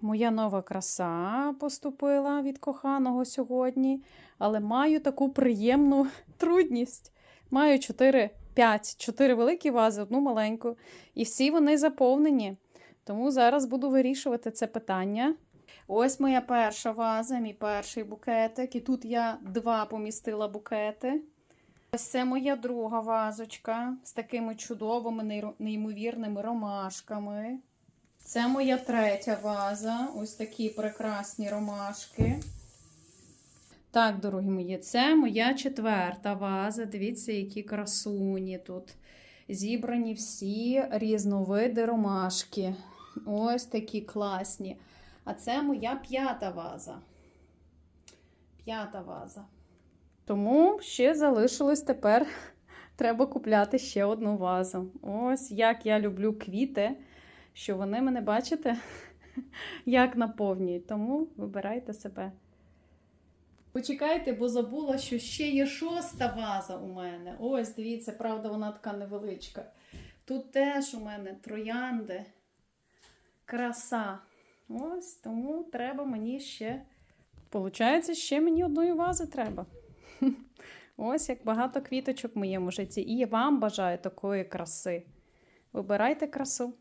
моя нова краса поступила від коханого сьогодні, але маю таку приємну трудність. Маю 4, 5, 4 великі вази, одну маленьку, і всі вони заповнені. Тому зараз буду вирішувати це питання. Ось моя перша ваза, мій перший букетик. І тут я два помістила букети. Ось це моя друга вазочка з такими чудовими, неймовірними ромашками. Це моя третя ваза. Ось такі прекрасні ромашки. Так, дорогі мої, це моя четверта ваза. Дивіться, які красуні тут. Зібрані всі різновиди ромашки. Ось такі класні. А це моя п'ята ваза. П'ята ваза. Тому ще залишилось тепер. Треба купляти ще одну вазу. Ось як я люблю квіти, що вони мене, бачите, як наповнюють. Тому вибирайте себе. Почекайте, бо забула, що ще є шоста ваза у мене. Ось, дивіться, правда, вона така невеличка. Тут теж у мене троянди. Краса. Ось, тому треба мені ще. Получається, ще мені одної вази треба. Ось як багато квіточок в моєму житті. І я вам бажаю такої краси. Вибирайте красу.